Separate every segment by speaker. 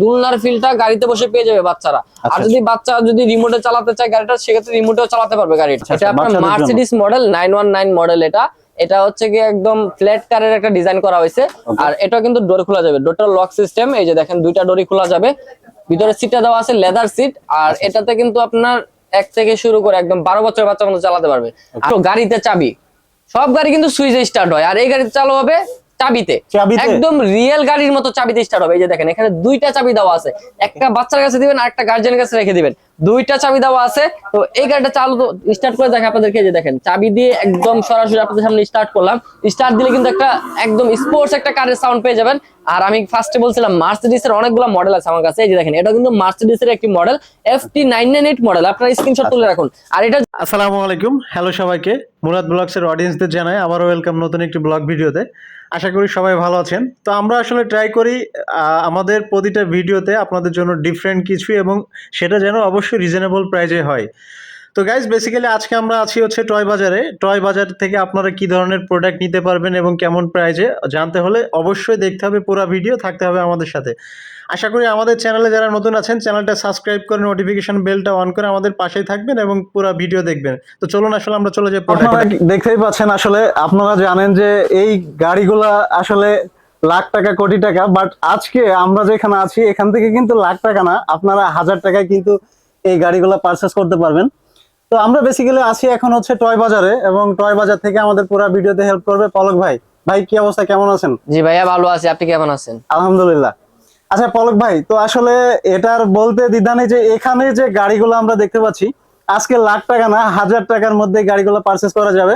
Speaker 1: দুলনার ফিলটা গাড়িতে বসে পেয়ে যাবে বাচ্চারা। আর
Speaker 2: আচ্ছা,
Speaker 1: যদি বাচ্চা যদি রিমোটে চালাতে চায় গাড়িটা সেক্ষেত্রে রিমোটেও চালাতে পারবে গাড়িটা।
Speaker 2: আচ্ছা,
Speaker 1: এটা আপনার Mercedes model nine one nine model এটা। এটা হচ্ছে কি একদম ফ্ল্যাট কারের একটা ডিজাইন করা হয়েছে। আর এটা কিন্তু ডোর খোলা যাবে। ডোরটা লক সিস্টেম এই যে দেখেন দুইটা ডোরই খোলা যাবে। ভিতরে সিটটা দেওয়া আছে লেদার সিট আর
Speaker 2: আচ্ছা,
Speaker 1: এটাতে কিন্তু আপনার এক থেকে শুরু করে একদম বারো বছর বাচ্চা মতো চালাতে পারবে। আর গাড়িতে চাবি। সব গাড়ি কিন্তু সুইচে স্টার্ট হয়। আর এই গাড়িতে চালু হবে চাবিতে? একদম রিয়েল গাড়ির মতো চাবিতে স্টার্ট হবে। এই যে দেখেন এখানে দুইটা চাবি দেওয়া আছে। একটা বাচ্চার কাছে দিবেন আর একটা গার্জিয়ানের কাছে রেখে দিবেন। দুইটা চাবি দেওয়া আছে। তো এই গাড়িটা চালু স্টার্ট করে দেখে আপনাদেরকে এই যে দেখেন চাবি দিয়ে একদম সরাসরি আপনাদের সামনে স্টার্ট করলাম। স্টার্ট দিলে কিন্তু একটা একদম স্পোর্টস একটা কারের সাউন্ড পেয়ে যাবেন। আর আমি ফার্স্টে বলছিলাম মার্সিডিস এর অনেকগুলো মডেল আছে আমার কাছে। এই যে দেখেন এটা কিন্তু মার্সিডিস এর একটি model F T nine nine eight model আপনারা স্ক্রিনশট তুলে রাখুন। আর এটা
Speaker 3: আসসালামু আলাইকুম। হ্যালো সবাইকে। মুরাদ ব্লগসের অডিয়েন্সদের জানাই আবারও ওয়েলকাম নতুন একটি ব্লগ ভিডিওতে। আশা করি সবাই ভালো আছেন। তো আমরা আসলে ট্রাই করি আমাদের প্রতিটা ভিডিওতে আপনাদের জন্য ডিফারেন্ট কিছু এবং সেটা যেন অবশ্যই রিজনেবল প্রাইজে হয়। তো গাইজ বেসিক্যালি আজকে আমরা আছি হচ্ছে টয় বাজারে টয় বাজার থেকে আপনারা কি ধরনের প্রোডাক্ট নিতে পারবেন এবং কেমন প্রাইজে জানতে হলে অবশ্যই দেখতে হবে পুরো ভিডিও থাকতে হবে আমাদের সাথে। আশা করি আমাদের চ্যানেলে যারা নতুন আছেন চ্যানেলটা সাবস্ক্রাইব করে নোটিফিকেশন বেলটা অন করে আমাদের পাশেই থাকবেন এবং পুরো ভিডিও দেখবেন। তো চলুন আসলে আমরা চলে যাই
Speaker 2: আপনারা
Speaker 3: প্রোডাক্ট
Speaker 2: দেখতেই পাচ্ছেন আসলে আপনারা জানেন যে এই গাড়িগুলা আসলে লাখ টাকা কোটি টাকা বাট আজকে আমরা যেখানে আছি এখান থেকে কিন্তু লাখ টাকা না আপনারা হাজার টাকায় কিন্তু এই গাড়িগুলা পারচেস করতে পারবেন। তো আমরা বেসিক্যালি আছি এখন হচ্ছে টয় বাজারে এবং টয় বাজার থেকে আমাদের পুরো ভিডিওতে হেল্প করবে পলক ভাই। ভাই কি অবস্থা? কেমন আছেন?
Speaker 1: জি ভাইয়া ভালো আছি। আপনি কেমন আছেন?
Speaker 2: আলহামদুলিল্লাহ। আচ্ছা পলক ভাই তো আসলে এটার বলতে দ্বিধা নেই যে এখানে যে গাড়িগুলো আমরা দেখতে পাচ্ছি আজকে লাখ টাকা না হাজার টাকার মধ্যে গাড়িগুলো পারচেস করা যাবে।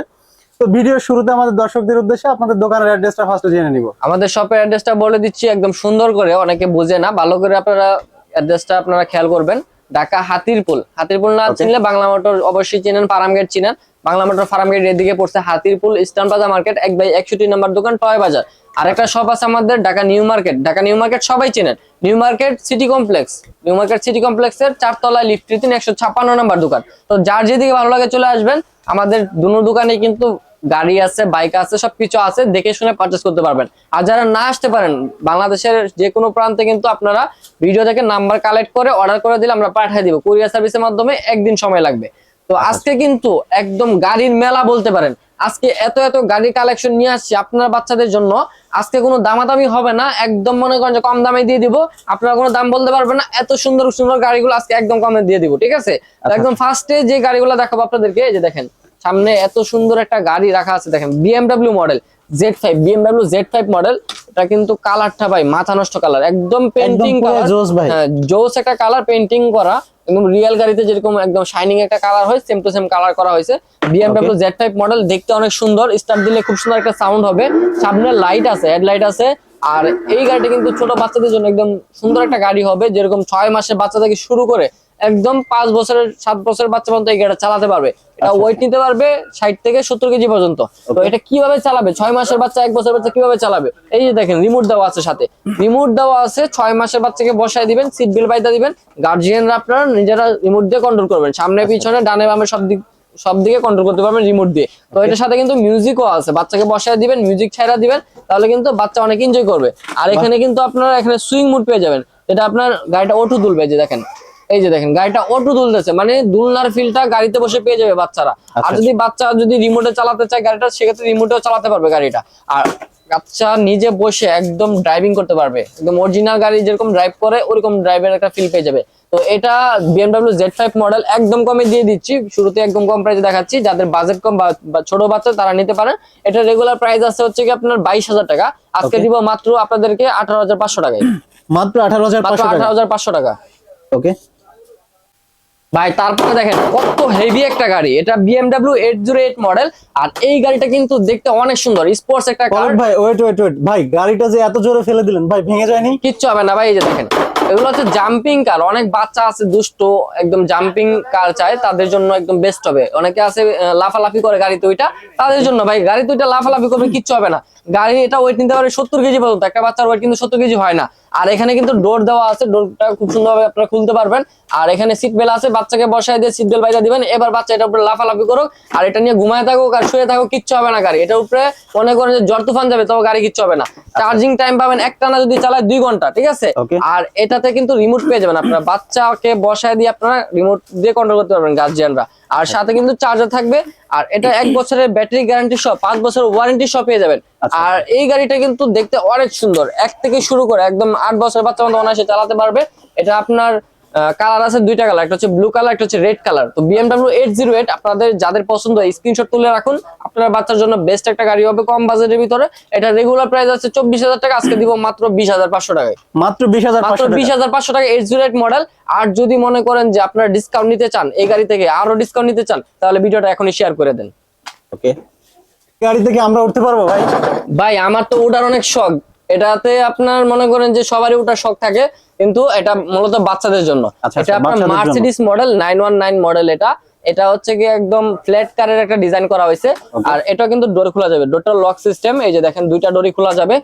Speaker 2: তো ভিডিওর শুরুতে আমাদের দর্শকদের উদ্দেশ্যে আপনাদের দোকানের অ্যাড্রেসটা ফার্স্টে জেনে নিব।
Speaker 1: আমাদের শপের অ্যাড্রেসটা বলে দিচ্ছি একদম সুন্দর করে অনেকে বোঝে না। ভালো করে আপনারা অ্যাড্রেসটা আপনারা খেয়াল করবেন। ঢাকা হাতিরপুল। হাতিরপুল না চিনলে বাংলা মোটর অবশ্যই চিনেন ফার্মগেট চিনেন। বাংলা মোটর ফার্মগেট এদিকে পড়ছে হাতিরপুল ইস্টার্ন প্লাজা মার্কেট এক বাই একষট্টি নাম্বার দোকান টয় বাজার। আরেকটা শপ আছে আমাদের Dhaka New Market. Dhaka New Market সবাই চেনেন। New Market City Complex. New Market City কমপ্লেক্সের চারতলায় লিফট তিন একশো ছাপ্পান্ন নাম্বার দোকান। তো যার যেদিকে ভালো লাগে চলে আসবেন আমাদের দুনো দোকানে কিন্তু গাড়ি আছে বাইক আছে সবকিছু আছে দেখে শুনে পারচেস করতে পারবেন। আর যারা না আসতে পারেন বাংলাদেশের যে কোনো প্রান্তে কিন্তু আপনারা ভিডিও থেকে নাম্বার কালেক্ট করে অর্ডার করে দিলে আমরা পাঠিয়ে দিব। কুরিয়ার সার্ভিসের মাধ্যমে একদিন সময় লাগবে। তো আজকে কিন্তু একদম গাড়ির মেলা বলতে পারেন। আজকে এত এত গাড়ি কালেকশন নিয়ে আসছি আপনার বাচ্চাদের জন্য। আজকে কোনো দামাদামি হবে না একদম মনে করেন যে কম দামে দিয়ে দিব। আপনারা কোনো দাম বলতে পারবেন না এত সুন্দর সুন্দর গাড়িগুলো আজকে একদম কমে দিয়ে দিব ঠিক আছে? তো একদম ফার্স্টে যে গাড়িগুলো দেখাবো আপনাদেরকে এই যে দেখেন সামনে এত সুন্দর একটা গাড়ি রাখা আছে দেখেন BMW model Z five BMW Z five model এটা কিন্তু কালারটা ভাই মাথা নষ্ট কালার একদম পেন্টিং
Speaker 2: ভাই।
Speaker 1: জোস একটা কালার পেন্টিং করা একদম রিয়েল গাড়িতে যেরকম একদম শাইনিং একটা কালার হয় সেম টু সেম কালার করা হয়েছে। বিএমডাব্লিউ জেড ফাইভ মডেল দেখতে অনেক সুন্দর স্টার্ট দিলে খুব সুন্দর একটা সাউন্ড হবে। সামনে লাইট আছে হেডলাইট আছে। আর এই গাড়িটা কিন্তু ছোট বাচ্চাদের জন্য একদম সুন্দর একটা গাড়ি হবে যেরকম ছয় মাসের বাচ্চা থেকে শুরু করে একদম পাঁচ বছরের সাত বছরের বাচ্চা পর্যন্ত এই গাড়িটা চালাতে পারবে। এটা ওয়েট নিতে পারবে ষাট থেকে সত্তর কেজি পর্যন্ত। তো এটা কীভাবে চালাবে? ছয় মাসের বাচ্চা এক বছর বাচ্চা কীভাবে চালাবে? এই যে দেখেন রিমোট দেওয়া আছে সাথে। রিমোট দেওয়া আছে ছয় মাসের বাচ্চাকে বসায় দিবেন সিট বেল্ট বাইদা দিবেন। গার্জিয়ানরা আপনারা নিজেরা রিমোট দিয়ে কন্ট্রোল করবেন। সামনে পিছনে ডানে বামে সব দিক সব দিকে কন্ট্রোল করতে পারবেন রিমোট দিয়ে। তো এটার সাথে কিন্তু মিউজিকও আছে। বাচ্চাকে বসায় দিবেন মিউজিক ছাইরা দিবেন তাহলে কিন্তু বাচ্চা অনেক এনজয় করবে। আর এখানে কিন্তু আপনারা এখানে সুইং মুড পেয়ে যাবেন। এটা আপনার গাড়িটা ওঠু তুলবে যে দেখেন। এই যে দেখেন গাড়িটা অটো দুলতেছে মানে দুলনার ফিলটা গাড়িতে বসে পেয়ে যাবে বাচ্চারা। আর যদি বাচ্চা যদি রিমোটে চালাতে চায় গাড়িটা সেক্ষেত্রে রিমোটেও চালাতে পারবে গাড়িটা। আর বাচ্চা নিজে বসে একদম ড্রাইভিং করতে পারবে। একদম অরিজিনাল গাড়ি যেরকম ড্রাইভ করে ওরকম ড্রাইভের একটা ফিল পেয়ে যাবে। তো এটা বিএমডাব্লিউ জেড ফাইভ মডেল একদম কমে দিয়ে দিচ্ছি। শুরুতে একদম কম প্রাইসে দেখাচ্ছি। যাদের বাজেট কম বা ছোট বাচ্চা তারা নিতে পারেন এটা রেগুলার প্রাইস আছে হচ্ছে কি আপনার বাইশ হাজার টাকা। আজকে দিব মাত্র আপনাদেরকে আঠারো হাজার পাঁচশো টাকায়।
Speaker 2: মাত্র আঠারো হাজার
Speaker 1: আঠারো হাজার পাঁচশো টাকা।
Speaker 2: ওকে
Speaker 1: ভাই তারপরে দেখেন কত হেভি একটা গাড়ি। এটা BMW eight zero eight model আর এই গাড়িটা কিন্তু দেখতে অনেক সুন্দর স্পোর্টস একটা কার
Speaker 2: ভাই ওয়েট ওয়েট ওয়েট ভাই গাড়িটা যে এত জোরে ফেলে দিলেন ভাই ভেঙে যায়নি?
Speaker 1: কিচ্ছু হবে না ভাই এই যে দেখেন এগুলো হচ্ছে জাম্পিং কার অনেক বাচ্চা আছে দুষ্ট একদম জাম্পিং কার চায় তাদের জন্য একদম বেস্ট হবে। অনেকে আছে লাফালাফি করে গাড়িতে ওইটা তাদের জন্য ভাই গাড়িতে ওইটা লাফালাফি করবে কিচ্ছু হবে না। গাড়ি এটা ওয়েট নিতে পারে সত্তর কেজি পর্যন্ত একটা বাচ্চার ওয়েট কিন্তু সত্তর কেজি হয় না। আর এখানে কিন্তু ডোর দেওয়া আছে ডোরটা খুব সুন্দরভাবে আপনারা খুলতে পারবেন। আর এখানে সিট বেল আছে বাচ্চাকে বসায় দিয়ে সিট বেল বাইরে দিবেন। এবার বাচ্চা এটার উপরে লাফালাফি করুক আর এটা নিয়ে ঘুমায় থাকুক আর শুয়ে থাকুক কিচ্ছু হবে না গাড়ি। এটার উপরে মনে করেন যে জ্বর তুফান যাবে তবে গাড়ি কিচ্ছু হবে না। চার্জিং টাইম পাবেন একটানা যদি চালায় দুই ঘণ্টা ঠিক আছে. আর এটাতে কিন্তু রিমোট পেয়ে যাবেন আপনারা। বাচ্চাকে বসায় দিয়ে আপনারা রিমোট দিয়ে কন্ট্রোল করতে পারবেন গার্জিয়ানরা আর সাথে কিন্তু চার্জার থাকবে আর এটা এক বছরের ব্যাটারি গ্যারান্টি সহ পাঁচ বছর ওয়ারেন্টি সহ পেয়ে যাবেন।
Speaker 2: আচ্ছা।
Speaker 1: আর এই গাড়িটা কিন্তু দেখতে অনেক সুন্দর এক থেকে শুরু করে একদম আট বছর বাচ্চা মতো অনায়াসে চালাতে পারবে। এটা আপনার কালার আছে দুইটা কালার একটা হচ্ছে ব্লু কালার একটা হচ্ছে রেড কালার তো বিএমডাব্লিউ এইট জিরো এইট আপনাদের যাদের পছন্দ হয় স্ক্রিনশট তুলে রাখুন। আপনার বাচ্চার জন্য বেস্ট একটা গাড়ি হবে কম বাজেটের ভিতরে। এটা রেগুলার প্রাইস আছে চব্বিশ হাজার টাকা আজকে দিব মাত্র বিশ হাজার পাঁচশো টাকায়।
Speaker 2: মাত্র বিশ হাজার
Speaker 1: মাত্র বিশ হাজার পাঁচশো টাকা এইট জিরো এইট মডেল আর যদি মনে করেন যে আপনারা ডিসকাউন্ট নিতে চান এই গাড়ি থেকে আরও ডিসকাউন্ট নিতে চান তাহলে ভিডিওটা এখনই শেয়ার করে দেন।
Speaker 2: ওকে গাড়ি থেকে আমরা উঠতে পারব ভাই?
Speaker 1: ভাই আমার তো ওটার অনেক শখ। এটাতে আপনার মনে করেন যে সবারই ওটার শখ থাকে কিন্তু এটা মূলত বাচ্চাদের জন্য।
Speaker 2: আচ্ছা,
Speaker 1: এটা আপনার Mercedes model nine one nine model এটা। এটা হচ্ছে কি একদম ফ্ল্যাট কারের একটা ডিজাইন করা হয়েছে। আর এটা কিন্তু ডোর খোলা যাবে। ডোরটা লক সিস্টেম এই যে দেখেন দুইটা ডোরই খোলা যাবে।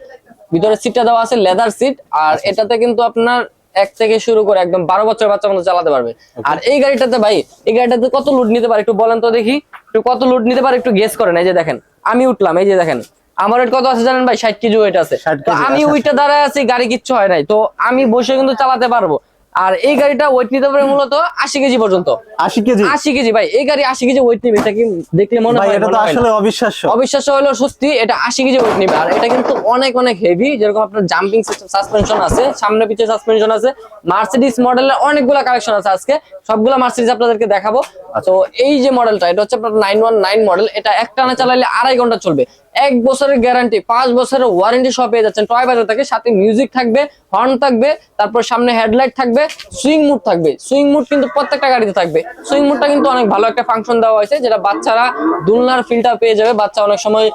Speaker 1: ভিতরে সিটটা দেওয়া আছে লেদার সিট আর
Speaker 2: আচ্ছা,
Speaker 1: এটাতে কিন্তু আপনার এক থেকে শুরু করে একদম বারো বছর বাচ্চা মতো চালাতে পারবে। আর এই গাড়িটাতে ভাই এই গাড়িটাতে কত লুট নিতে পারে একটু বলেন তো দেখি। একটু কত লুট নিতে পারে একটু গেস করেন। এই যে দেখেন আমি উঠলাম এই যে দেখেন। আমার ওয়েট কত আছে জানেন ভাই? ষাট কেজি ওয়েট আছে।
Speaker 2: 60
Speaker 1: তো
Speaker 2: কেজি,
Speaker 1: আমি
Speaker 2: আচ্ছা,
Speaker 1: ওইটা দাঁড়ায় আছি গাড়ি কিচ্ছু হয় নাই। তো আমি বসে কিন্তু চালাতে পারব। আর এই গাড়িটা ওয়েট নিতে পারে মূলত আশি কেজি পর্যন্ত।
Speaker 2: আশি কেজি?
Speaker 1: আশি কেজি ভাই। এই গাড়ি আশি কেজি ওয়েট নিবে এটা কি দেখলে মনে হয়?
Speaker 2: এটা তো। আসলে অবিশ্বাস্য।
Speaker 1: অবিশ্বাস্য হলো সত্যি এটা আশি কেজি ওয়েট নিবে। আর এটা কিন্তু অনেক অনেক হেভি যেরকম আপনার জাম্পিং সিস্টেম সাসপেনশন আছে সামনে পিছিয়ে সাসপেনশন আছে মার্সিডিস মডেলের অনেকগুলো কালেকশন আছে আজকে। সবগুলো মার্সিডিস আপনাদেরকে দেখাবো। তো এই যে মডেলটা এটা হচ্ছে আপনার নাইন ওয়ান নাইন মডেল এটা একটানা চালাইলে আড়াই ঘণ্টা চলবে। এক বছরের গ্যারান্টি পাঁচ বছরের ওয়ারেন্টি সব পেয়ে যাচ্ছেন। টয় বাজার থেকে সাথে মিউজিক থাকবে হর্ন থাকবে, তারপর সামনে হেডলাইট থাকবে সুইং মুড থাকবে। সুইং মুড কিন্তু প্রত্যেকটা গাড়িতে থাকবে। সুইং মুডটা কিন্তু অনেক ভালো একটা ফাংশন দেওয়া হয়েছে, যেটা বাচ্চারা দুলনার ফিলটা পেয়ে যাবে। বাচ্চা অনেক সময়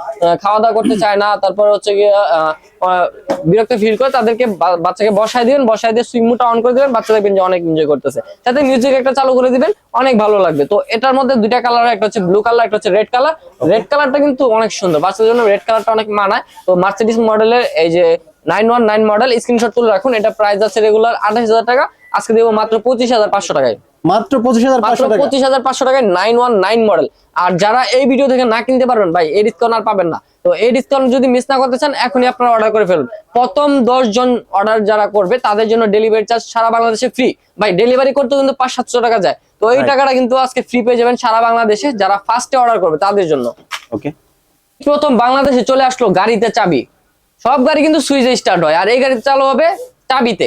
Speaker 1: খাওয়া দাওয়া করতে চায় না, তারপর হচ্ছে গিয়ে বিরক্ত ফিল করে তাদেরকে বাচ্চাকে বসায় দিবেন বসায় দিয়ে সুইং মুডটা অন করে দিবেন বাচ্চা দেখবেন যে অনেক এনজয় করতেছে। সাথে মিউজিক একটা চালু করে দিবেন অনেক ভালো লাগবে। তো এটার মধ্যে দুইটা কালার একটা হচ্ছে ব্লু কালার একটা হচ্ছে রেড কালার রেড কালারটা কিন্তু অনেক সুন্দর। বাচ্চাদের জন্য রেড কালারটা অনেক মানায়। তো মার্সিডিস মডেলের এই যে nine one nine model screenshot তুলে রাখুন। এটা প্রাইস আছে রেগুলার আঠাশ হাজার টাকা। আজকে দেবো মাত্র পঁচিশ হাজার পাঁচশো টাকায়।
Speaker 2: মাত্র পঁচিশ হাজার পাঁচশো টাকা।
Speaker 1: পঁচিশ হাজার পাঁচশো টাকায় নাইন ওয়ান নাইন মডেল আর যারা এই ভিডিও থেকে না কিনতে পারবেন ভাই এই ডিসকাউন্ট আর পাবেন না। তো এই ডিসকাউন্ট যদি মিস না করতে চান এখনই আপনারা অর্ডার করে ফেলুন। প্রথম দশ জন অর্ডার যারা করবে তাদের জন্য ডেলিভারি চার্জ সারা বাংলাদেশে ফ্রি ভাই ডেলিভারি করতে কিন্তু পাঁচ সাতশো টাকা যায়। তো এই টাকাটা কিন্তু আজকে ফ্রি পেয়ে যাবেন সারা বাংলাদেশে যারা ফার্স্টে অর্ডার করবে তাদের জন্য।
Speaker 2: ওকে
Speaker 1: প্রথম বাংলাদেশে চলে আসলো গাড়িতে চাবি। সব গাড়ি কিন্তু সুইচে স্টার্ট হয়। আর এই গাড়ি চালু হবে চাবিতে?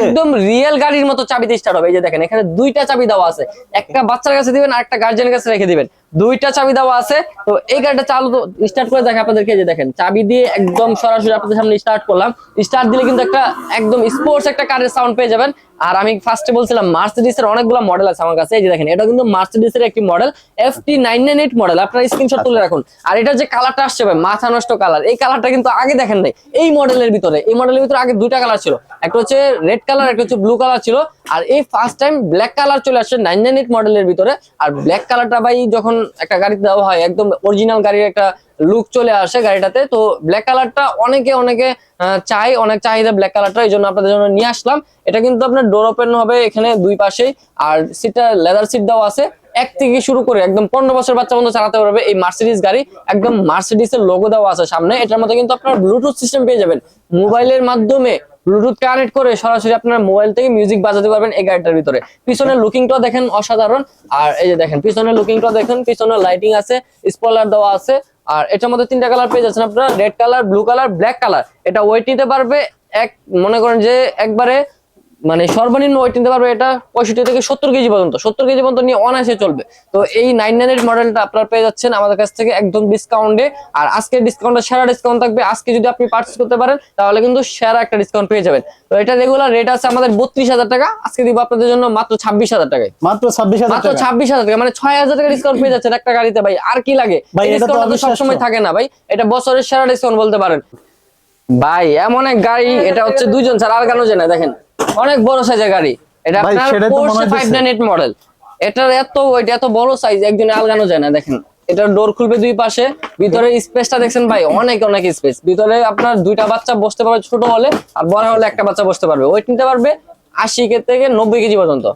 Speaker 1: একদম রিয়েল গাড়ির মতো চাবিতে স্টার্ট হবে। এই যে দেখেন এখানে দুইটা চাবি দেওয়া আছে। একটা বাচ্চার কাছে দিবেন আর একটা গার্জেনের কাছে রেখে দিবেন। দুইটা চাবি দেওয়া আছে। তো এই গাড়িটা চালু স্টার্ট করে দেখে আপনাদেরকে যে দেখেন, চাবি দিয়ে একদম সরাসরি আপনাদের সামনে স্টার্ট করলাম। স্টার্ট দিলে কিন্তু একটা একদম স্পোর্টস একটা কারের সাউন্ড পেয়ে যাবেন। আর আমি ফার্স্টে বলছিলাম মার্সিডিস এর অনেকগুলো মডেল আছে আমার কাছে। এই যে দেখেন, এটা কিন্তু মার্সিডিস এর একটি model F T nine nine eight model আপনারা স্ক্রিনশট তুলে রাখুন। আর এটা যে কালারটা আসছে ভাই, মাথা নষ্ট কালার এই কালারটা কিন্তু আগে দেখেন নাই। এই মডেলের ভিতরে, এই মডেলের ভিতরে আগে দুইটা কালার ছিল। একটা হচ্ছে রেড কালার একটা হচ্ছে ব্লু কালার ছিল। আর এই ফার্স্ট টাইম ব্ল্যাক কালার চলে আসছে নাইন নাইন এইট মডেলের ভিতরে। আর ব্ল্যাক কালারটা ভাই যখন একটা গাড়িতে দেওয়া হয়, একদম অরিজিনাল গাড়ির একটা লুক চলে আসে গাড়িটাতে। তো ব্ল্যাক কালারটা অনেকে অনেকে চাই অনেক চাহিদা ব্ল্যাক কালারটা এই জন্য আপনাদের জন্য নিয়ে আসলাম। এটা কিন্তু আপনার ডোর ওপেন হবে এখানে দুই পাশেই, আর সিটটা লেদার সিট দেওয়া আছে। এক থেকে শুরু করে একদম পনেরো বছর বাচ্চা পর্যন্ত চালাতে পারবে এই মার্সিডিস গাড়ি। একদম মার্সিডিস এর লোগো দেওয়া আছে সামনে। এটার মধ্যে কিন্তু আপনার ব্লুটুথ সিস্টেম পেয়ে যাবেন। মোবাইলের মাধ্যমে ব্লুটুথ কানেক্ট করে সরাসরি আপনার মোবাইল থেকে মিউজিক বাজাতে পারবেন এই গাড়িটার ভিতরে। পিছনের লুকিংটা দেখেন অসাধারণ। আর এই যে দেখেন, পিছনের লুকিংটা দেখেন পিছনে লাইটিং আছে স্পলার দেওয়া আছে। আর এটার মধ্যে তিনটা কালার পেয়ে যাচ্ছেন আপনারা red colour blue colour black colour এটা ওয়েট নিতে পারবে এক, মনে করেন যে একবারে মানে সর্বনিম্ন ওয়েট নিতে পারবে এটা পঁয়ষট্টি থেকে সত্তর কেজি পর্যন্ত। সত্তর কেজি পর্যন্ত নিয়ে অনায়াসে চলবে। তো এই নাইন নাইন এইট মডেলটা আপনারা পেয়ে যাচ্ছেন আমাদের কাছ থেকে একদম ডিসকাউন্টে আর আজকে ডিসকাউন্টে সেরা ডিসকাউন্ট থাকবে। আজকে যদি আপনি পার্চেস করতে পারেন তাহলে কিন্তু সেরা একটা ডিসকাউন্ট পেয়ে যাবেন। তো এটা রেগুলার রেট আছে আমাদের বত্রিশ হাজার টাকা। আজকে দিব আপনাদের জন্য মাত্র ছাব্বিশ হাজার টাকায়।
Speaker 2: মাত্র ছাব্বিশ হাজার
Speaker 1: মাত্র ছাব্বিশ হাজার টাকা। মানে ছয় হাজার টাকা ডিসকাউন্ট পেয়ে যাচ্ছেন একটা গাড়িতে। ভাই আর কি লাগে? ডিসকাউন্ট তো সবসময় থাকে না ভাই। এটা বছরের সেরা ডিসকাউন্ট বলতে পারেন। ভাই এমন এক গাড়ি এটা হচ্ছে দুইজন ছাড়া আর কেন জানে? দেখেন অনেক বড় সাইজের গাড়ি। এটা আপনার নাইন এইট মডেল এটার এত ওইটা এত বড় সাইজ একজনে আলগানো যায় না দেখেন এটার ডোর খুলবে দুই পাশে ভিতরে স্পেসটা দেখছেন ভাই অনেক অনেক স্পেস ভিতরে আপনার দুইটা বাচ্চা বসতে পারবে ছোট হলে আর বড় হলে একটা বাচ্চা বসতে পারবে। ওয়েট নিতে পারবে আশি কে থেকে নব্বই কেজি পর্যন্ত।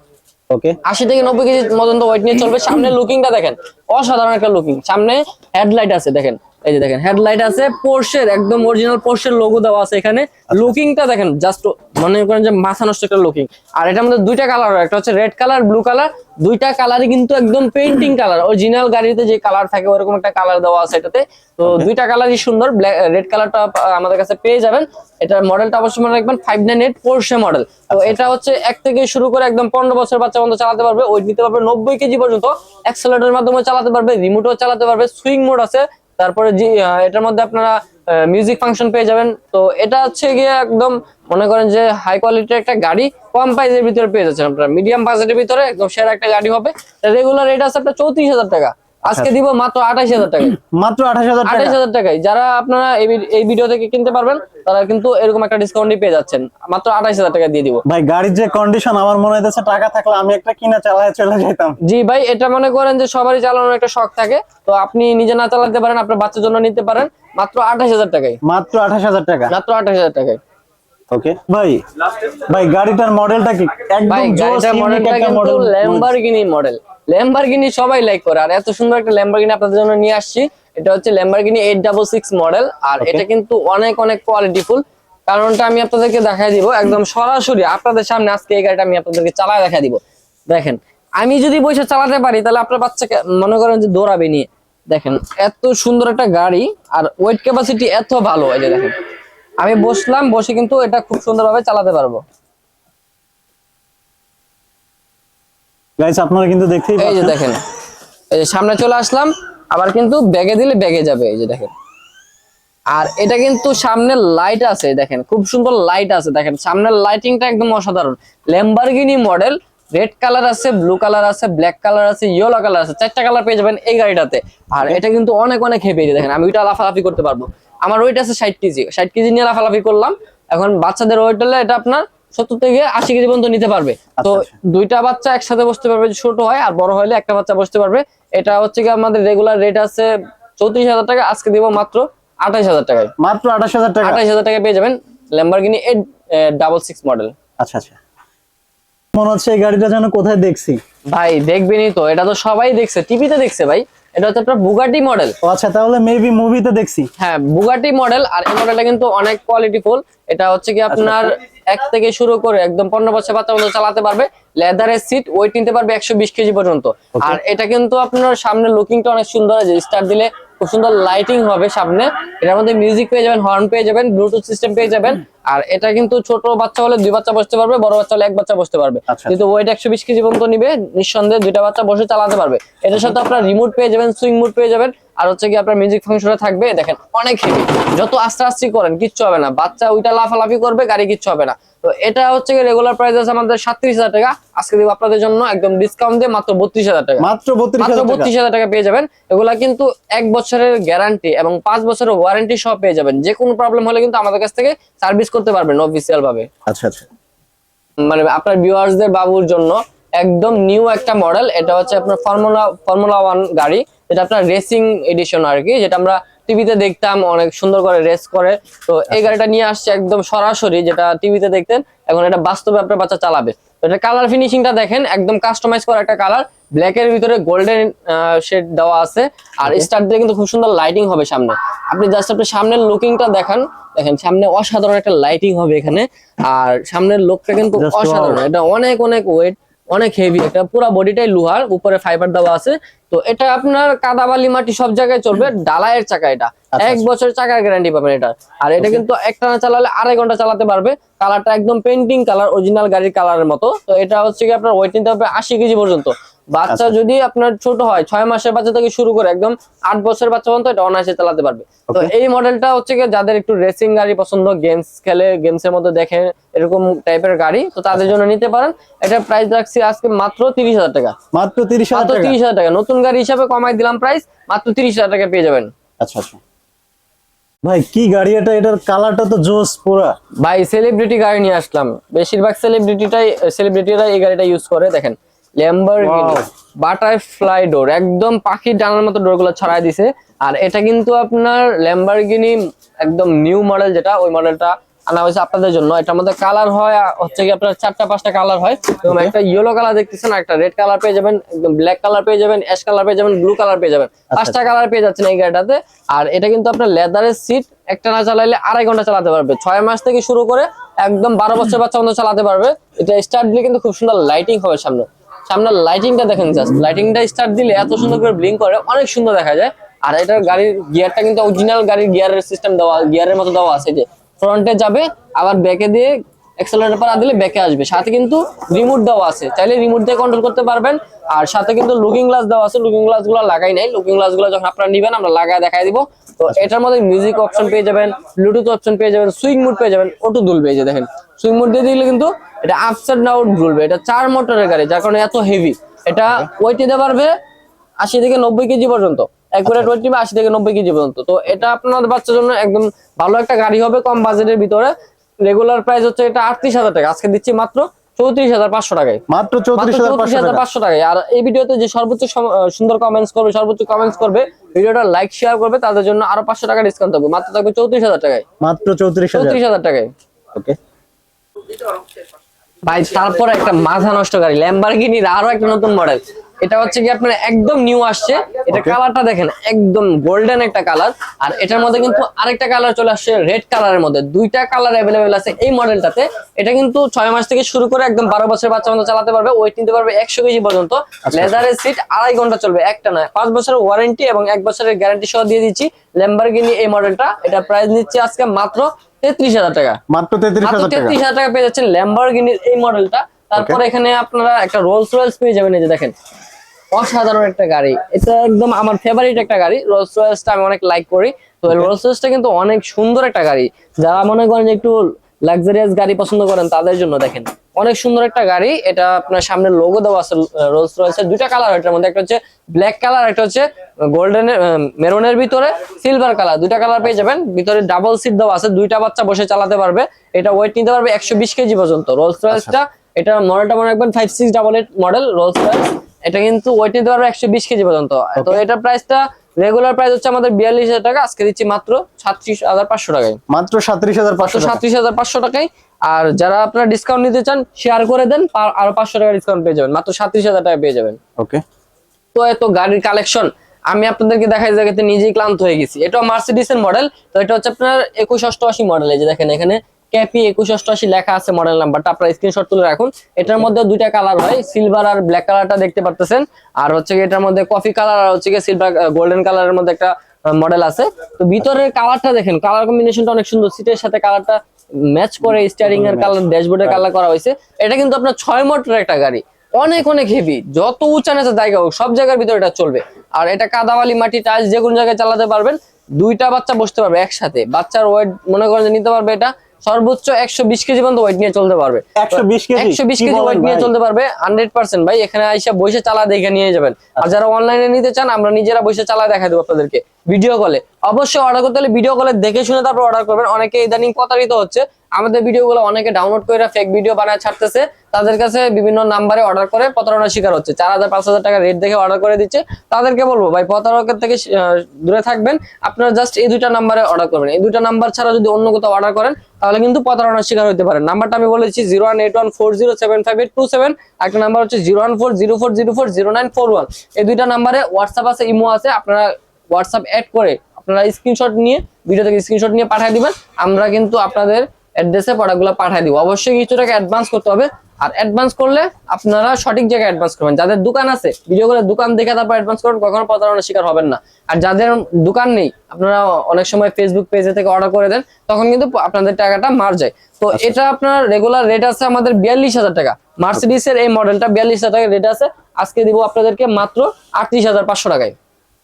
Speaker 2: ওকে।
Speaker 1: আশি থেকে নব্বই কেজি পর্যন্ত ওয়েট নিয়ে চলবে। সামনে লুকিংটা দেখেন অসাধারণ একটা লুকিং সামনে হেডলাইট আছে দেখেন। এই যে দেখেন হেডলাইট আছে পোর্শের একদম অরিজিনাল পোর্শের লোগো দেওয়া আছে এখানে। লুকিংটা দেখেন জাস্ট মনে করেন যে মাথা নষ্ট একটা লুকিং আর এটার মধ্যে দুইটা কালার একটা হচ্ছে রেড কালার ব্লু কালার দুইটা কালারই কিন্তু একদম পেইন্টিং কালার অরিজিনাল গাড়িতে যে কালার থাকে ওরকম একটা কালার দেওয়া আছে এটাতে। তো দুইটা কালারই সুন্দর ব্ল্যাক রেড কালারটা আমাদের কাছে পেয়ে যাবেন। এটার মডেলটা অবশ্যই মনে রাখবেন five nine eight Porsche model তো এটা হচ্ছে এক থেকে শুরু করে একদম পনেরো বছর বাচ্চা পর্যন্ত চালাতে পারবে ওয়েট নিতে পারবে নব্বই কেজি পর্যন্ত। অ্যাক্সেলেটারের মাধ্যমে চালাতে পারবে রিমোটও চালাতে পারবে সুইং মোড আছে। তারপরে এটার মধ্যে আপনারা মিউজিক ফাংশন পেয়ে যাবেন। তো এটা হচ্ছে গিয়ে একদম মনে করেন যে হাই কোয়ালিটির একটা গাড়ি, কম প্রাইসের ভিতরে পেয়ে যাচ্ছেন আপনারা। মিডিয়াম বাজেটের ভিতরে একদম সেরা একটা গাড়ি হবে। রেগুলার রেট আছে আপনার চৌত্রিশ হাজার টাকা। আজকে দিব মাত্র আঠাশ হাজার টাকা
Speaker 2: মাত্র আঠাশ হাজার
Speaker 1: আঠাশ হাজার টাকায়। যারা আপনারা এই ভিডিও থেকে কিনতে পারবেন তারা কিন্তু এরকম একটা ডিসকাউন্টই পেয়ে যাচ্ছেন। মাত্র আঠাশ হাজার টাকা দিয়ে দিব।
Speaker 2: ভাই গাড়ির যে কন্ডিশন আমার মনে হইতেছে টাকা থাকলে আমি একটা কিনা চালায় চলে যেতাম
Speaker 1: জি ভাই এটা মনে করেন যে সবারই চালানোর একটা শখ থাকে। তো আপনি নিজে না চালাতে পারেন আপনার বাচ্চার জন্য নিতে পারেন। মাত্র আঠাশ হাজার টাকায়।
Speaker 2: মাত্র আঠাশ হাজার টাকা।
Speaker 1: মাত্র আঠাশ হাজার টাকায়।
Speaker 2: ওকে। ভাই ভাই গাড়িটার মডেলটা কি? একদম
Speaker 1: গাড়িটার মডেলটা কিন্তু ল্যাম্বরগিনি মডেল ল্যাম্বরগিনি সবাই লাইক করে। আর এত সুন্দর একটা ল্যাম্বরগিনি আপনাদের জন্য নিয়ে আসছি। এটা হচ্ছে Lamborghini eight double six model আর এটা কিন্তু অনেক অনেক কোয়ালিটিফুল কারণটা আমি আপনাদেরকে দেখাই দিব একদম সরাসরি। আপনাদের সামনে আজকে এই গাড়িটা আমি আপনাদেরকে চালায় দেখাই দিব। দেখেন আমি যদি বসে চালাতে পারি তাহলে আপনার বাচ্চাকে মনে করেন যে দৌড়াবে নিয়ে। দেখেন এত সুন্দর একটা গাড়ি আর ওয়েট ক্যাপাসিটি এত ভালো। এই যে দেখেন আমি বসলাম বসে কিন্তু এটা খুব সুন্দরভাবে চালাতে পারব।
Speaker 2: গাইস আপনারা কিন্তু দেখতেই পাচ্ছেন
Speaker 1: এই যে দেখেন এই যে সামনে চলে আসলাম আবার কিন্তু ব্যাগে দিলে ব্যাগে যাবে এই যে দেখেন। আর এটা কিন্তু সামনে লাইট আছে দেখেন খুব সুন্দর লাইট আছে দেখেন সামনের লাইটিংটা একদম অসাধারণ। ল্যাম্বরগিনি মডেল রেড কালার আছে ব্লু কালার আছে ব্ল্যাক কালার আছে ইয়েলো কালার আছে চারটা কালার পেয়ে যাবেন এই গাড়িটাতে। আর এটা কিন্তু অনেক অনেক হেভি দেখেন আমি ওইটা লাফালাফি করতে পারব। আমার ওয়েট আছে ষাট কেজি ষাট কেজি নিয়ে লাফালাফি করলাম। এখন বাচ্চাদের ওয়েট হলে এটা আপনার সত্তর থেকে আশি কেজি পর্যন্ত নিতে পারবে। তো
Speaker 2: আচ্ছা।
Speaker 1: দুইটা বাচ্চা একসাথে বসতে পারবে ছোট হয় আর বড় হলে একটা বাচ্চা বসতে পারবে। এটা হচ্ছে কি আমাদের রেগুলার রেট আছে চৌত্রিশ হাজার টাকা আজকে দিব মাত্র আঠাইশ হাজার টাকায়।
Speaker 2: মাত্র আঠাশ হাজার টাকা?
Speaker 1: আঠাইশ হাজার টাকা পেয়ে যাবেন Lamborghini eight double six model
Speaker 2: আচ্ছা আচ্ছা। মনে হচ্ছে এই গাড়িটা যেন কোথায় দেখছি?
Speaker 1: ভাই দেখবেনই তো এটা তো সবাই দেখছে টিভিতে দেখছে ভাই। এটা হচ্ছে আপনার বুগাটি মডেল
Speaker 2: আচ্ছা তাহলে মেবি মুভিতে দেখছি।
Speaker 1: হ্যাঁ বুগাটি মডেল আর এই মডেলটা কিন্তু অনেক কোয়ালিটি ফুল এটা হচ্ছে কি আপনার এক থেকে শুরু করে একদম পনেরো বছর বাচ্চা পর্যন্ত চালাতে পারবে। লেদারের সিট ওয়েট নিতে পারবে একশো বিশ কেজি পর্যন্ত। আর এটা কিন্তু আপনার সামনে লুকিংটা অনেক সুন্দর যে স্টার দিলে খুব সুন্দর লাইটিং হবে সামনে। এটার মধ্যে মিউজিক পেয়ে যাবেন হর্ন পেয়ে যাবেন ব্লুটুথ সিস্টেম পেয়ে যাবেন। আর এটা কিন্তু ছোট বাচ্চা হলে দুই বাচ্চা বসতে পারবে বড় বাচ্চা হলে এক বাচ্চা বসতে পারবে।
Speaker 2: আচ্ছা।
Speaker 1: কিন্তু ওয়েট একশো বিশ কেজি পর্যন্ত নিবে নিঃসন্দেহে দুইটা বাচ্চা বসে চালাতে পারবে। এটার সাথে আপনার রিমোট পেয়ে যাবেন সুইং মুড পেয়ে যাবেন। আর হচ্ছে কি আপনার মিউজিক ফাংশনে থাকবে দেখেন অনেক হেভি যত আস্তে আস্তে করেন কিচ্ছু হবে না। বাচ্চা ওইটা লাফালাফি করবে গাড়ি কিচ্ছু হবে না। তো এটা হচ্ছে কি রেগুলার প্রাইস আছে আমাদের সাতত্রিশ হাজার টাকা। আজকে দিব আপনাদের জন্য একদম ডিসকাউন্ট দিয়ে মাত্র বত্রিশ হাজার টাকা।
Speaker 2: মাত্র বত্রিশ হাজার টাকা।
Speaker 1: পেয়ে যাবেন। এগুলা কিন্তু এক বছরের গ্যারান্টি এবং পাঁচ বছরের ওয়ারেন্টি সহ পেয়ে যাবেন। যে কোনো প্রবলেম হলে কিন্তু আমাদের কাছ থেকে সার্ভিস করতে পারবেন অফিসিয়াল ভাবে।
Speaker 2: আচ্ছা আচ্ছা।
Speaker 1: মানে আপনার ভিউয়ার্সদের বাবুর জন্য একদম নিউ একটা মডেল এটা হচ্ছে আপনার ফর্মুলা ফর্মুলা ওয়ান গাড়ি। যেটা আপনার রেসিং এডিশন আর কি যেটা আমরা টিভিতে দেখতাম অনেক সুন্দর করে রেস করে। তো এই গাড়িটা নিয়ে আসছে একদম সরাসরি যেটা টিভিতে দেখতেন এখন এটা বাস্তবে আপনার বাচ্চা চালাবে। এটা কালার ফিনিশিংটা দেখেন একদম কাস্টমাইজ করা একটা কালার ব্ল্যাক এর ভিতরে গোল্ডেন শেড দেওয়া আছে। আর স্টার দিয়ে কিন্তু খুব সুন্দর লাইটিং হবে সামনে। আপনি জাস্ট আপনি সামনের লুকিংটা দেখান দেখেন সামনে অসাধারণ একটা লাইটিং হবে এখানে। আর সামনের লোকটা কিন্তু অসাধারণ এটা অনেক অনেক ওয়েট অনেক হেভি এটা পুরো বডিটাই লোহার উপরে ফাইবার দেওয়া আছে। তো এটা আপনার কাদাবালি মাটি সব জায়গায় চলবে ডালায়ের চাকা এটা।
Speaker 2: আচ্ছা,
Speaker 1: এক বছর চাকার গ্যারান্টি পাবেন এটা। আর এটা কিন্তু একটানা চালালে আড়াই ঘণ্টা চালাতে পারবে। কালারটা একদম পেন্টিং কালার অরিজিনাল গাড়ির কালারের মতো। তো এটা হচ্ছে কি আপনার ওয়েট নিতে হবে আশি কেজি পর্যন্ত। বাচ্চা
Speaker 2: আচ্ছা।
Speaker 1: যদি আপনার ছোট হয় ছয় মাসের বাচ্চা থেকে শুরু করে একদম আট বছরের বাচ্চা পর্যন্ত এটা অনায়াসে চালাতে পারবে। তো এই মডেলটা হচ্ছে কি যাদের একটু রেসিং গাড়ি পছন্দ গেমস খেলে গেমস এর মধ্যে দেখে এরকম টাইপের গাড়ি তো তাদের জন্য নিতে পারেন। এটা প্রাইস রাখছি আজকে মাত্র তিরিশ হাজার টাকা।
Speaker 2: মাত্র তিরিশ হাজার
Speaker 1: তিরিশ হাজার টাকা। নতুন গাড়ি হিসাবে কমাই দিলাম প্রাইস মাত্র তিরিশ হাজার টাকা পেয়ে যাবেন।
Speaker 2: আচ্ছা আচ্ছা। ভাই কি গাড়ি এটা? এটার কালারটা তো জোস পুরা।
Speaker 1: ভাই সেলিব্রিটি গাড়ি নিয়ে আসলাম। বেশিরভাগ সেলিব্রিটিটাই সেলিব্রিটিরা এই গাড়িটা ইউজ করে দেখেন। ল্যাম্বরগিনি বাটারফ্লাই ডোর একদম পাখির ডানার মতো ডোরগুলো ছড়াই দিছে। আর এটা কিন্তু আপনার ল্যাম্বরগিনি একদম নিউ মডেল যেটা ওই মডেলটা আনা হয়েছে আপনাদের জন্য। এটার মধ্যে কালার হয় হচ্ছে কি আপনার চারটা পাঁচটা কালার হয়। এবং একটা ইয়েলো কালার দেখতেছেন একটা রেড কালার পেয়ে যাবেন একদম ব্ল্যাক কালার পেয়ে যাবেন অ্যাশ কালার পেয়ে যাবেন ব্লু কালার পেয়ে যাবেন। পাঁচটা কালার পেয়ে যাচ্ছেন এই গাড়িটাতে। আর এটা কিন্তু আপনার লেদারের সিট একটা না চালাইলে আড়াই ঘণ্টা চালাতে পারবে। ছয় মাস থেকে শুরু করে একদম বারো বছর বাচ্চা পর্যন্ত চালাতে পারবে। এটা স্টার্ট দিলে কিন্তু খুব সুন্দর লাইটিং হবে সামনে। সামনের লাইটিংটা দেখেন জাস্ট লাইটিংটা স্টার্ট দিলে এত সুন্দর করে ব্লিঙ্ক করে, অনেক সুন্দর দেখা যায়। আর এটার গাড়ির গিয়ারটা কিন্তু অরিজিনাল গাড়ির গিয়ারের সিস্টেম দেওয়া গিয়ারের মতো দেওয়া আছে যে ফ্রন্টে যাবে, আবার ব্যাকে দিয়ে অ্যাক্সেলারেটর পা দিলে ব্যাকে আসবে। সাথে কিন্তু রিমোট দেওয়া আছে, চাইলে রিমোট দিয়ে কন্ট্রোল করতে পারবেন। আর সাথে কিন্তু লুকিং গ্লাস দেওয়া আছে লুকিং গ্লাসগুলো লাগাই নাই। লুকিং গ্লাসগুলো যখন আপনারা নিবেন, আমরা লাগায় দেখাই দিব। তো এটার মধ্যে মিউজিক অপশন পেয়ে যাবেন ব্লুটুথ অপশন পেয়ে যাবেন সুইং মুড পেয়ে যাবেন অটো দুলবে এই যে দেখেন। সুইং মুড দিয়ে দিলে কিন্তু এটা আপসাইড ডাউন দুলবে এটা চার মোটরের গাড়ি যার কারণে এত হেভি এটা ওয়েট দিতে পারবে আশি থেকে নব্বই কেজি পর্যন্ত। অ্যাকুরেট ওয়েট নিবে আশি থেকে নব্বই কেজি পর্যন্ত। তো এটা আপনার বাচ্চার জন্য একদম ভালো একটা গাড়ি হবে কম বাজেটের ভিতরে। রেগুলার প্রাইস হচ্ছে এটা আটত্রিশ হাজার টাকা। আজকে দিচ্ছি মাত্র চৌত্রিশ হাজার পাঁচশো টাকায়।
Speaker 2: মাত্র চৌত্রিশ হাজার পাঁচশো
Speaker 1: টাকায়। আর এই ভিডিওতে যে সর্বোচ্চ সুন্দর কমেন্টস করবে সর্বোচ্চ কমেন্টস করবে ভিডিওটা লাইক শেয়ার করবে তাদের জন্য আরও পাঁচশো টাকা ডিসকাউন্ট থাকবে। মাত্র থাকবে চৌত্রিশ হাজার টাকায়।
Speaker 2: মাত্র চৌত্রিশ
Speaker 1: চৌত্রিশ হাজার টাকায়।
Speaker 2: ওকে
Speaker 1: ভাই তারপরে একটা মাথা নষ্ট গাড়ি ল্যাম্বারগিনির আরও একটা নতুন মডেল এটা হচ্ছে কি আপনার একদম নিউ আসছে। এটা কালারটা দেখেন একদম গোল্ডেন একটা কালার আর এটার মধ্যে কিন্তু আরেকটা কালার চলে আসছে রেড কালারের মধ্যে। দুইটা কালার অ্যাভেলেবেল আছে এই মডেলটাতে এটা কিন্তু ছয় মাস থেকে শুরু করে একদম বারো বছর বাচ্চা মতো চালাতে পারবে ওয়েট নিতে পারবে একশো কেজি পর্যন্ত। লেদারের সিট আড়াই ঘণ্টা চলবে একটা নয়। পাঁচ বছরের ওয়ারেন্টি এবং এক বছরের গ্যারান্টি সহ দিয়ে দিচ্ছি ল্যাম্বারগিনি এই মডেলটা এটা প্রাইস নিচ্ছে আজকে মাত্র তেত্রিশ হাজার টাকা।
Speaker 2: মাত্র তেত্রিশ হাজার টাকা।
Speaker 1: তেত্রিশ হাজার টাকা পেয়ে যাচ্ছেন ল্যাম্বরগিনির এই মডেলটা তারপর এখানে আপনারা একটা রোলস রয়েলস পেয়ে যাবেন এই যে দেখেন। অসাধারণ একটা গাড়ি। এটা একদম আমার ফেভারিট একটা গাড়ি। রোলস রয়েলসটা আমি অনেক লাইক করি। তো রোলস রয়েলসটা কিন্তু অনেক সুন্দর একটা গাড়ি। যারা মনে করেন যে একটু লাক্সারিয়াস গাড়ি পছন্দ করেন তাদের জন্য দেখেন। অনেক সুন্দর একটা গাড়ি এটা আপনার সামনে লোগো দেওয়া আছে রোলস রয়েলসের দুইটা কালার এটার মধ্যে একটা হচ্ছে ব্ল্যাক কালার একটা হচ্ছে গোল্ডেন মেরুনের ভিতরে সিলভার কালার দুইটা কালার পেয়ে যাবেন ভিতরে ডাবল সিট দেওয়া আছে দুইটা বাচ্চা বসে চালাতে পারবে। এটা ওয়েট নিতে পারবে একশো বিশ কেজি পর্যন্ত। রোলস রয়েলসটা এটা মডেলটা মনে রাখবেন five six double eight model Rolls Royce এটা কিন্তু ওয়েট নিতে পারবে একশো বিশ কেজি পর্যন্ত। তো এটার প্রাইসটা রেগুলার প্রাইস হচ্ছে আমাদের বিয়াল্লিশ হাজার টাকা আজকে দিচ্ছি মাত্র সাতত্রিশ হাজার পাঁচশো টাকায়।
Speaker 2: মাত্র সাত্রিশ হাজার পাঁচশো
Speaker 1: সাতত্রিশ হাজার পাঁচশো টাকায়। আর যারা আপনারা ডিসকাউন্ট নিতে চান শেয়ার করে দেন আরও পাঁচশো টাকা ডিসকাউন্ট পেয়ে যাবেন। মাত্র সাতত্রিশ হাজার টাকা পেয়ে যাবেন।
Speaker 2: ওকে
Speaker 1: তো এত গাড়ির কালেকশন আমি আপনাদেরকে দেখাই জায়গাতে নিজেই ক্লান্ত হয়ে গেছি। এটা মার্সিডিস এর মডেল তো এটা হচ্ছে আপনার একুশ অষ্টআশি মডেল এই যে দেখেন এখানে। ক্যাপি একুশ অষ্টআশি লেখা আছে মডেল নাম্বারটা আপনারা স্ক্রিনশট তুলে রাখুন। এটার মধ্যে দুইটা কালার হয় সিলভার আর ব্ল্যাক কালারটা দেখতে পারতেছেন। আর হচ্ছে এটার মধ্যে কফি কালার আর হচ্ছে সিলভার গোল্ডেন কালারের মধ্যে একটা মডেল আছে। তো ভিতরের কালারটা দেখেন কালার কম্বিনেশনটা অনেক সুন্দর। সিটের সাথে কালারটা ম্যাচ করে স্টিয়ারিং এর কালার ড্যাশবোর্ডের কালার করা হয়েছে। এটা কিন্তু আপনার ছয় মোটরের একটা গাড়ি। অনেক অনেক হেভি যত উঁচা নেচা জায়গা হোক সব জায়গার ভিতরে এটা চলবে। আর এটা কাদাবালি মাটি টাইলস যে কোনো জায়গায় চালাতে পারবেন। দুইটা বাচ্চা বসতে পারবে একসাথে। বাচ্চার ওয়েট মনে করেন যে নিতে পারবে এটা সর্বোচ্চ একশো বিশ কেজি পর্যন্ত ওয়েট নিয়ে চলতে পারবে।
Speaker 2: 120 কেজি?
Speaker 1: একশো বিশ কেজি ওয়েট নিয়ে চলতে পারবে হান্ড্রেড পার্সেন্ট ভাই এখানে আইসা বসে চালা দেখে নিয়ে যাবেন। আর যারা অনলাইনে নিতে চান আমরা নিজেরা বসে চালা দেখা দেবো আপনাদেরকে। ভিডিও কলে অবশ্যই অর্ডার করতে হলে ভিডিও কলে দেখে শুনে তারপর অর্ডার করবেন। অনেকে ইদানিং প্রতারিত হচ্ছে। আমাদের ভিডিওগুলো অনেকে ডাউনলোড করে ফেক ভিডিও বানায়, ছাড়তেছে। তাদের কাছে বিভিন্ন নাম্বারে অর্ডার করে প্রতারণার শিকার হচ্ছে। চার হাজার, পাঁচ হাজার টাকা রেট দেখে অর্ডার করে দিচ্ছে। তাদেরকে বলব, ভাই, প্রতারকের থেকে দূরে থাকবেন। আপনারা জাস্ট এই দুইটা নাম্বারে অর্ডার করবেন। এই দুইটা নাম্বার ছাড়া যদি অন্য কোথাও অর্ডার করেন, তাহলে কিন্তু প্রতারণার শিকার হতে পারেন। নাম্বারটা আমি বলেছি zero one eight one four zero seven five eight two seven একটা নাম্বার হচ্ছে zero one four zero four zero four zero nine four one এই দুইটা নাম্বারে হোয়াটসঅ্যাপ আছে ইমো আছে। আপনারা হোয়াটসঅ্যাপ অ্যাড করে আপনারা স্ক্রিনশট নিয়ে ভিডিও থেকে স্ক্রিনশট নিয়ে পাঠিয়ে দিবেন। আমরা কিন্তু আপনাদের অ্যাড্রেসে প্রোডাক্টগুলো পাঠিয়ে দিব। অবশ্যই কিছু টাকা অ্যাডভান্স করতে হবে। আর অ্যাডভান্স করলে আপনারা সঠিক জায়গায় অ্যাডভান্স করবেন। যাদের দোকান আছে ভিডিও করে দোকান দেখে তারপর অ্যাডভান্স করবেন কখনো প্রতারণার শিকার হবেন না। আর যাদের দোকান নেই আপনারা অনেক সময় ফেসবুক পেজে থেকে অর্ডার করে দেন তখন কিন্তু আপনাদের টাকাটা মার যায়। তো এটা আপনার রেগুলার রেট আছে আমাদের বিয়াল্লিশ হাজার টাকা। মার্সিডিস এর এই মডেলটা বিয়াল্লিশ হাজার টাকা রেট আছে। আজকে দিব আপনাদেরকে মাত্র আটত্রিশ হাজার পাঁচশো টাকায়।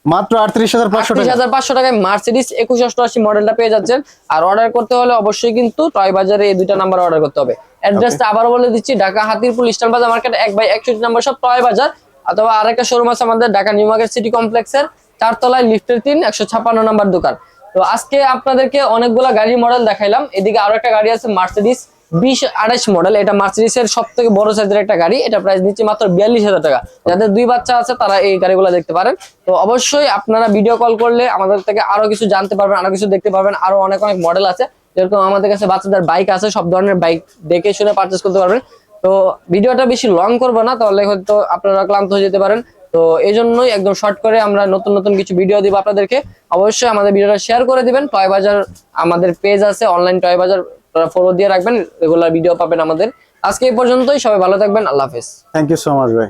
Speaker 2: মাত্র আটত্রিশ হাজার পাঁচশো
Speaker 1: হাজার পাঁচশো টাকায় মার্সিডিস একুশ অষ্টআশি মডেলটা পেয়ে যাচ্ছেন। আর অর্ডার করতে হলে অবশ্যই কিন্তু টয় বাজারে এই দুইটা নাম্বার অর্ডার করতে হবে। অ্যাড্রেসটা আবার বলে দিচ্ছি ঢাকা হাতিরপুল ইস্টার্ন বাজার মার্কেট এক বাই একষট্টি নাম্বার সব টয় বাজার অথবা আরেকটা শোরুম আছে আমাদের ঢাকা নিউ মার্কেট সিটি কমপ্লেক্সের চারতলায় লিফটের তিন একশো ছাপ্পান্ন নাম্বার দোকান। তো আজকে আপনাদেরকে অনেকগুলা গাড়ি মডেল দেখাইলাম। এদিকে আরও একটা গাড়ি আছে মার্সিডিস বিশ আড়াইশ মডেল এটা মার্সিডিসের সব থেকে বড় সাইজের একটা গাড়ি। এটা প্রাইস নিচ্ছে মাত্র বিয়াল্লিশ হাজার টাকা। যাদের দুই বাচ্চা আছে, তারা এই গাড়িগুলো দেখতে পারেন। তো অবশ্যই আপনারা ভিডিও কল করলে আমাদের থেকে আরও কিছু জানতে পারবেন, আরও কিছু দেখতে পারবেন, আরও অনেক অনেক মডেল আছে। যেরকম আমাদের কাছে বাচ্চাদের বাইক আছে, সব ধরনের বাইক দেখে শুনে পারচেস করতে পারবেন। তো ভিডিওটা বেশি লং করব না, তাহলে হয়তো আপনারা ক্লান্ত হয়ে যেতে পারেন। তো এই জন্যই একদম শর্ট করে আমরা নতুন নতুন কিছু ভিডিও দিব আপনাদেরকে। অবশ্যই আমাদের ভিডিওটা শেয়ার করে দিবেন। টয় বাজার আমাদের পেজ আছে অনলাইন টয় বাজার ফলো দিয়ে রাখবেন রেগুলার ভিডিও পাবেন আমাদের। আজকে এই পর্যন্তই, সবাই ভালো থাকবেন, আল্লাহ হাফেজ।
Speaker 2: থ্যাংক ইউ সো মাচ ভাই